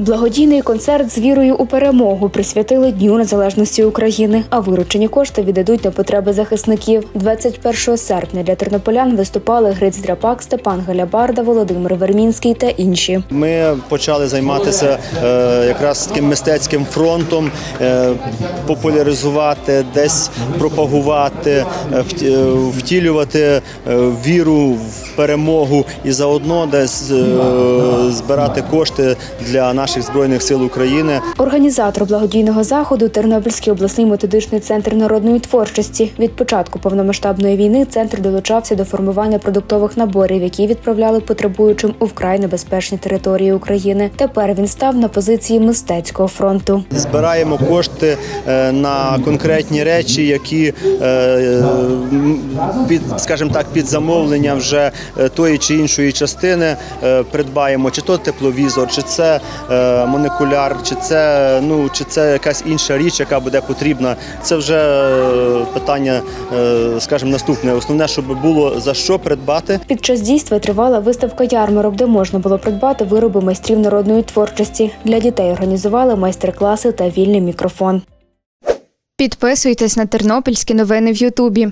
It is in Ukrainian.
Благодійний концерт з вірою у перемогу присвятили Дню Незалежності України, а виручені кошти віддадуть на потреби захисників. 21 серпня для тернополян виступали Гриць Драпак, Степан Галябарда, Володимир Вермінський та інші. Ми почали займатися е, якраз таким мистецьким фронтом, е, популяризувати, десь пропагувати, е, е, втілювати е, віру в перемогу і заодно десь е, збирати кошти для наших збройних сил України. Організатор благодійного заходу Тернопільський обласний методичний центр народної творчості. Від початку повномасштабної війни центр долучався до формування продуктових наборів, які відправляли потребуючим у вкрай небезпечні території України. Тепер він став на позиції мистецького фронту. Збираємо кошти е, на конкретні речі, які е, під, скажімо так, під замовлення вже е, тої чи іншої частини придбаємо, чи то тепловізор, чи це молекуляр, чи це ну чи це якась інша річ, яка буде потрібна. Це вже е, питання, е, скажімо, наступне. Основне, щоб було за що придбати. Під час дійства тривала виставка ярмарок, де можна було придбати вироби майстрів народної творчості. Для дітей організували майстер-класи та вільний мікрофон. Підписуйтесь на тернопільські новини в Ютубі.